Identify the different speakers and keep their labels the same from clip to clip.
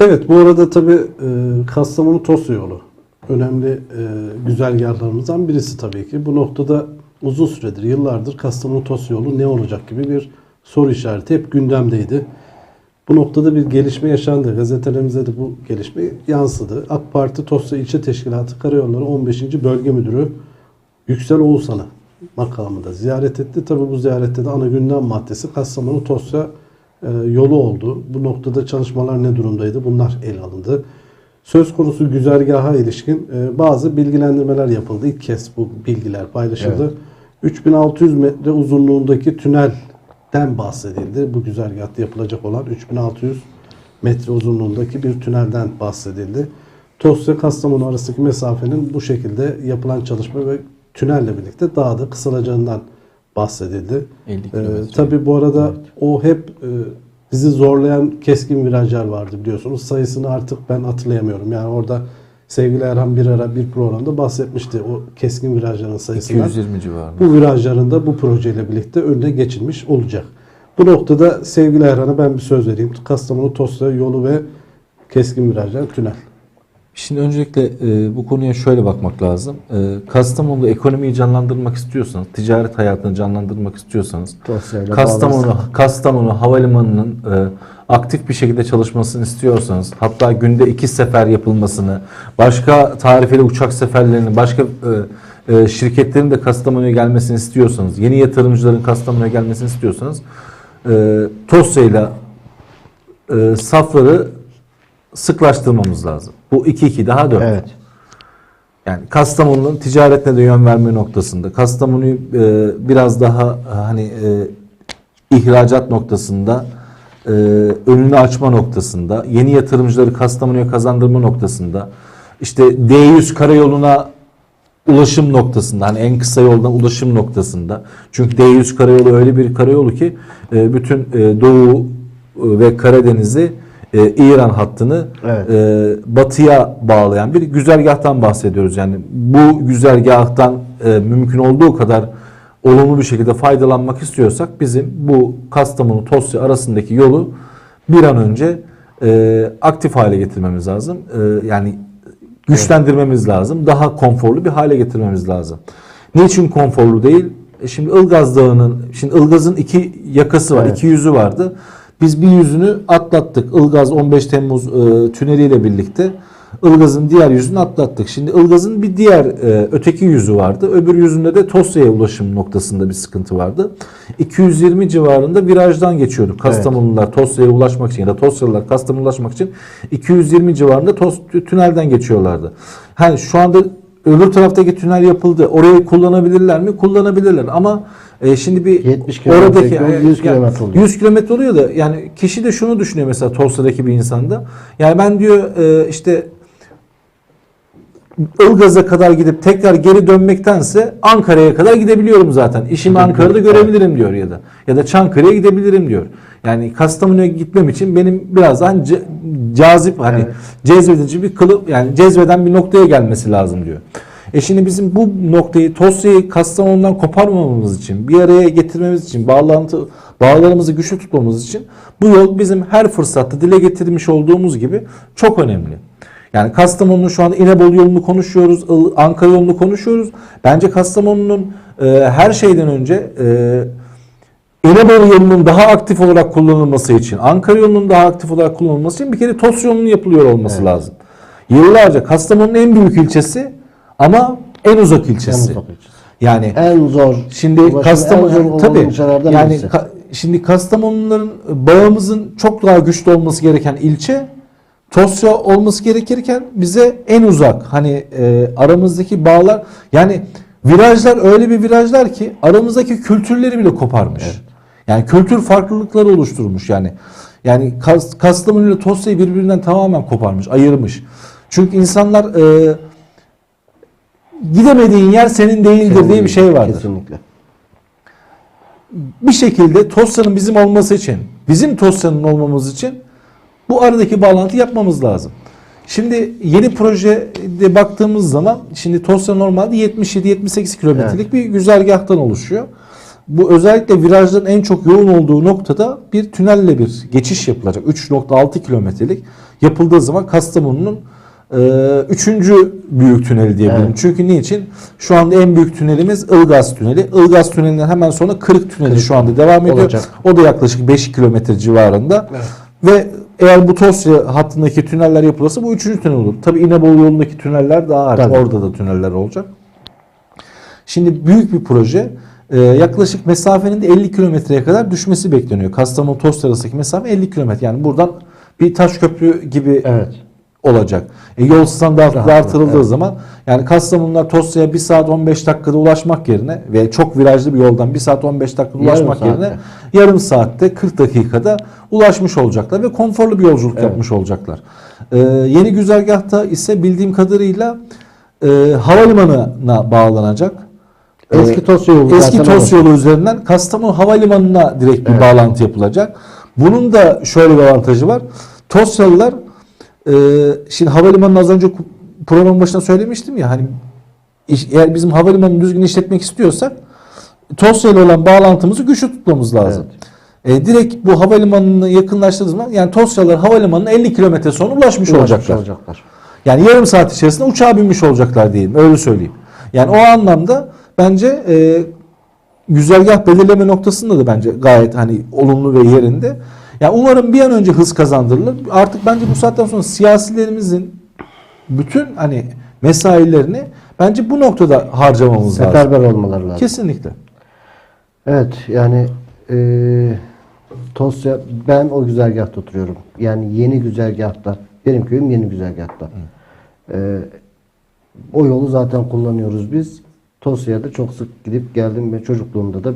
Speaker 1: Evet bu arada tabii e, Kastamonu Tosya yolu önemli e, güzergahlarımızdan birisi tabii ki. Bu noktada uzun süredir, yıllardır Kastamonu Tosya yolu ne olacak gibi bir soru işareti hep gündemdeydi. Bu noktada bir gelişme yaşandı. Gazetelerimize de bu gelişme yansıdı. AK Parti Tosya İlçe Teşkilatı Karayolları 15. Bölge Müdürü Yüksel Oğuzhan'ı makamında ziyaret etti. Tabii bu ziyarette de ana gündem maddesi Kastamonu Tosya yolu oldu. Bu noktada çalışmalar ne durumdaydı? Bunlar ele alındı. Söz konusu güzergaha ilişkin e, bazı bilgilendirmeler yapıldı. İlk kez bu bilgiler paylaşıldı. 3600 metre uzunluğundaki tünelden bahsedildi. Bu güzergahta yapılacak olan 3600 metre uzunluğundaki bir tünelden bahsedildi. Tosya Kastamonu arasındaki mesafenin bu şekilde yapılan çalışma ve tünelle birlikte daha da kısalacağından bahsedildi.
Speaker 2: 50
Speaker 1: Ee,
Speaker 2: kilometre.
Speaker 1: tabii bu arada o hep e, bizi zorlayan keskin virajlar vardı biliyorsunuz. Sayısını artık ben hatırlayamıyorum. Yani orada sevgili Erhan bir ara bir programda bahsetmişti o keskin virajların sayısından.
Speaker 2: 220 civarında.
Speaker 1: Bu virajların da bu projeyle birlikte önüne geçilmiş olacak. Bu noktada sevgili Erhan'a ben bir söz vereyim. Kastamonu Tosya yolu ve keskin virajlar tünel.
Speaker 2: Şimdi öncelikle e, bu konuya şöyle bakmak lazım. E, Kastamonu'da ekonomiyi canlandırmak istiyorsanız, ticaret hayatını canlandırmak istiyorsanız, Kastamonu. Kastamonu Havalimanı'nın e, aktif bir şekilde çalışmasını istiyorsanız, hatta günde iki sefer yapılmasını, başka tarifeli uçak seferlerinin, başka e, e, şirketlerin de Kastamonu'ya gelmesini istiyorsanız, yeni yatırımcıların Kastamonu'ya gelmesini istiyorsanız, e, Tosya'yla e, safları sıklaştırmamız lazım. Bu 2-2 daha 4.
Speaker 3: Evet.
Speaker 2: Yani Kastamonu'nun ticaretine de yön verme noktasında, Kastamonu'yu e, biraz daha e, hani e, ihracat noktasında, e, önünü açma noktasında, yeni yatırımcıları Kastamonu'ya kazandırma noktasında, işte D100 karayoluna ulaşım noktasında, hani en kısa yoldan ulaşım noktasında. Çünkü D100 karayolu öyle bir karayolu ki e, bütün e, Doğu e, ve Karadeniz'i e, İran hattını
Speaker 3: Evet.
Speaker 2: e, batıya bağlayan bir güzergahtan bahsediyoruz. Yani bu güzergahtan e, mümkün olduğu kadar olumlu bir şekilde faydalanmak istiyorsak bizim bu Kastamonu Tosya arasındaki yolu bir an önce e, aktif hale getirmemiz lazım. E, yani güçlendirmemiz lazım. Daha konforlu bir hale getirmemiz lazım. Niçin konforlu değil? E şimdi Ilgaz Dağı'nın, şimdi Ilgaz'ın iki yakası var,
Speaker 3: Evet.
Speaker 2: iki yüzü vardı. Biz bir yüzünü atlattık. Ilgaz 15 Temmuz e, tüneliyle birlikte Ilgaz'ın diğer yüzünü atlattık. Şimdi Ilgaz'ın bir diğer e, öteki yüzü vardı. Öbür yüzünde de Tosya'ya ulaşım noktasında bir sıkıntı vardı. 220 civarında virajdan geçiyorduk. Kastamonlular Tosya'ya ulaşmak için ya da Tosyalılar Kastamonu'ya ulaşmak için 220 civarında Tos tünelden geçiyorlardı. Hani şu anda öbür taraftaki tünel yapıldı. Orayı kullanabilirler mi? Kullanabilirler ama e, şimdi bir
Speaker 3: 70 kilometrelik yol 100 kilometre oluyor.
Speaker 2: 100 kilometre oluyor da yani kişi de şunu düşünüyor mesela Tosya'daki bir insanda. Yani ben diyor e, işte Ilgaz'a kadar gidip tekrar geri dönmektense Ankara'ya kadar gidebiliyorum zaten. İşimi Ankara'da görebilirim diyor ya da ya da Çankırı'ya gidebilirim diyor. Yani Kastamonu'ya gitmem için benim biraz ce- cazip hani
Speaker 3: Evet.
Speaker 2: cezbedici bir kılıp yani cezbeden bir noktaya gelmesi lazım diyor. E şimdi bizim bu noktayı Tosya'yı Kastamonu'dan koparmamamız için, bir araya getirmemiz için, bağlantı bağlarımızı güçlü tutmamız için bu yol bizim her fırsatta dile getirmiş olduğumuz gibi çok önemli. Yani Kastamonu'nun şu anda İnebolu yolunu konuşuyoruz, Ankara yolunu konuşuyoruz. Bence Kastamonu'nun e, her şeyden önce e, İnebolu yolunun daha aktif olarak kullanılması için, Ankara yolunun daha aktif olarak kullanılması için bir kere Tosya yolunun yapılıyor olması lazım. Yıllarca Kastamonu'nun en büyük ilçesi ama en uzak ilçesi.
Speaker 3: En uzak ilçesi.
Speaker 2: Yani
Speaker 3: En zor.
Speaker 2: Şimdi Kastamonu tabii
Speaker 3: ilçelerden
Speaker 2: yani
Speaker 3: birisi.
Speaker 2: ka- şimdi Kastamonuların bağımızın çok daha güçlü olması gereken ilçe Tosya olması gerekirken bize en uzak hani e, aramızdaki bağlar yani virajlar öyle bir virajlar ki aramızdaki kültürleri bile koparmış. Yani kültür farklılıkları oluşturmuş yani. Yani Kas, Kastamonu ile Tosya'yı birbirinden tamamen koparmış, ayırmış. Çünkü insanlar e, gidemediğin yer senin değildir diye bir şey vardır
Speaker 3: Kesinlikle.
Speaker 2: bir şekilde Tosya'nın bizim olması için, bizim Tosya'nın olmamız için bu aradaki bağlantı yapmamız lazım. Şimdi yeni projede baktığımız zaman şimdi Tosya normalde 77-78 kilometrelik bir güzergahtan oluşuyor. Bu özellikle virajların en çok yoğun olduğu noktada bir tünelle bir geçiş yapılacak. 3.6 kilometrelik yapıldığı zaman Kastamonu'nun üçüncü büyük tüneli diyebilirim.
Speaker 3: Evet.
Speaker 2: Çünkü niçin? Şu anda en büyük tünelimiz Ilgaz Tüneli. Ilgaz Tüneli'nden hemen sonra Kırık Tüneli şu anda devam ediyor.
Speaker 3: Olacak.
Speaker 2: O da yaklaşık 5 kilometre civarında.
Speaker 1: Evet.
Speaker 2: Ve eğer bu Tosya hattındaki tüneller yapılırsa bu üçüncü tünel olur. Tabii İnebolu yolundaki tüneller daha az.
Speaker 3: Tabii.
Speaker 2: Orada da tüneller olacak. Şimdi büyük bir proje. Ee, yaklaşık mesafenin de 50 kilometreye kadar düşmesi bekleniyor. Kastamonu Tosya arasındaki mesafe 50 kilometre. Yani buradan bir taş köprü gibi
Speaker 3: Evet.
Speaker 2: Olacak. E, yol standartları
Speaker 3: Rahatlık,
Speaker 2: artırıldığı
Speaker 3: evet.
Speaker 2: zaman yani Kastamonular Tosya'ya 1 saat 15 dakikada ulaşmak yerine ve çok virajlı bir yoldan 1 saat 15 dakikada
Speaker 3: Yarım
Speaker 2: ulaşmak
Speaker 3: saatte.
Speaker 2: yerine yarım saatte 40 dakikada ulaşmış olacaklar ve konforlu bir yolculuk
Speaker 3: Evet.
Speaker 2: yapmış olacaklar. Ee, yeni güzergahta ise bildiğim kadarıyla e, havalimanına bağlanacak.
Speaker 3: Eski
Speaker 2: Ee,
Speaker 3: Tosya yolu
Speaker 2: Eski Tosya yolu üzerinden Kastamonu Havalimanı'na direkt bir
Speaker 3: Evet.
Speaker 2: bağlantı yapılacak. Bunun da şöyle bir avantajı var. Tosyalılar e, şimdi havalimanını az önce programın başında söylemiştim ya hani eğer bizim havalimanını düzgün işletmek istiyorsak Tosya ile olan bağlantımızı güçlü tutmamız lazım. E, direkt bu havalimanını yakınlaştırdığımız zaman yani Tosyalılar havalimanına 50 kilometre sonra ulaşmış,
Speaker 3: Ulaşmış
Speaker 2: olacaklar.
Speaker 3: olacaklar.
Speaker 2: Yani yarım saat içerisinde uçağa binmiş olacaklar diyelim. Öyle söyleyeyim. Yani o anlamda bence e, güzergah belirleme noktasında da bence gayet hani olumlu ve yerinde. Yani umarım bir an önce hız kazandırılır. Artık bence bu saatten sonra siyasilerimizin bütün hani mesailerini bence bu noktada harcamamız lazım.
Speaker 3: Seferber olmaları lazım.
Speaker 2: Kesinlikle.
Speaker 3: Evet yani e, Tosya ben o güzergahta oturuyorum. Yani yeni güzergahta. Benim köyüm yeni güzergahta. E, o yolu zaten kullanıyoruz biz. Tosya'ya da çok sık gidip geldim ve çocukluğumda da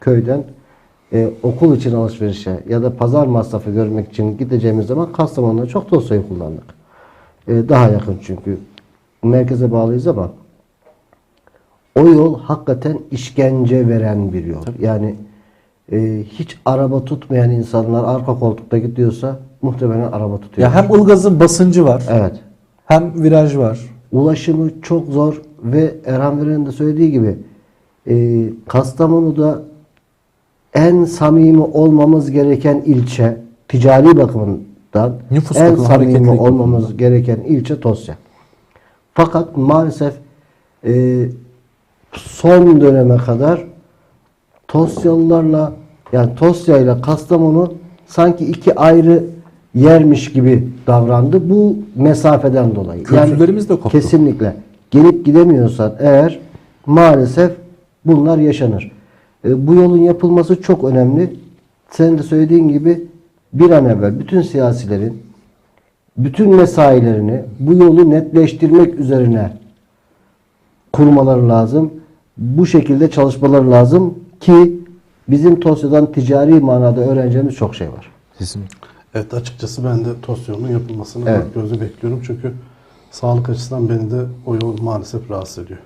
Speaker 3: köyden e, okul için alışverişe ya da pazar masrafı görmek için gideceğimiz zaman Kastamonu'da çok Tosya'yı kullandık. E, daha yakın çünkü. Merkeze bağlıyız ama o yol hakikaten işkence veren bir yol. Yani e, hiç araba tutmayan insanlar arka koltukta gidiyorsa muhtemelen araba tutuyor.
Speaker 2: Ya hem Ilgaz'ın basıncı var,
Speaker 3: Evet.
Speaker 2: hem viraj var.
Speaker 3: Ulaşımı çok zor ve Erhan Veren'in de söylediği gibi e, Kastamonu'da en samimi olmamız gereken ilçe ticari bakımından
Speaker 2: Nüfus
Speaker 3: en
Speaker 2: bakımı,
Speaker 3: samimi
Speaker 2: hareketlilik
Speaker 3: olmamız
Speaker 2: bakımından.
Speaker 3: gereken ilçe Tosya. Fakat maalesef e, son döneme kadar Tosyalılarla yani Tosya ile Kastamonu sanki iki ayrı yermiş gibi davrandı. Bu mesafeden dolayı.
Speaker 2: Kültürlerimiz de koptu.
Speaker 3: Kesinlikle. Gelip gidemiyorsan eğer maalesef bunlar yaşanır. E, bu yolun yapılması çok önemli. Senin de söylediğin gibi bir an evvel bütün siyasilerin bütün mesailerini bu yolu netleştirmek üzerine kurmaları lazım. Bu şekilde çalışmaları lazım ki bizim Tosya'dan ticari manada öğreneceğimiz çok şey var.
Speaker 2: Kesinlikle.
Speaker 1: Evet açıkçası ben de Tosya'nın yapılmasını
Speaker 3: Evet.
Speaker 1: gözle bekliyorum. Çünkü sağlık açısından beni de o yol maalesef rahatsız ediyor.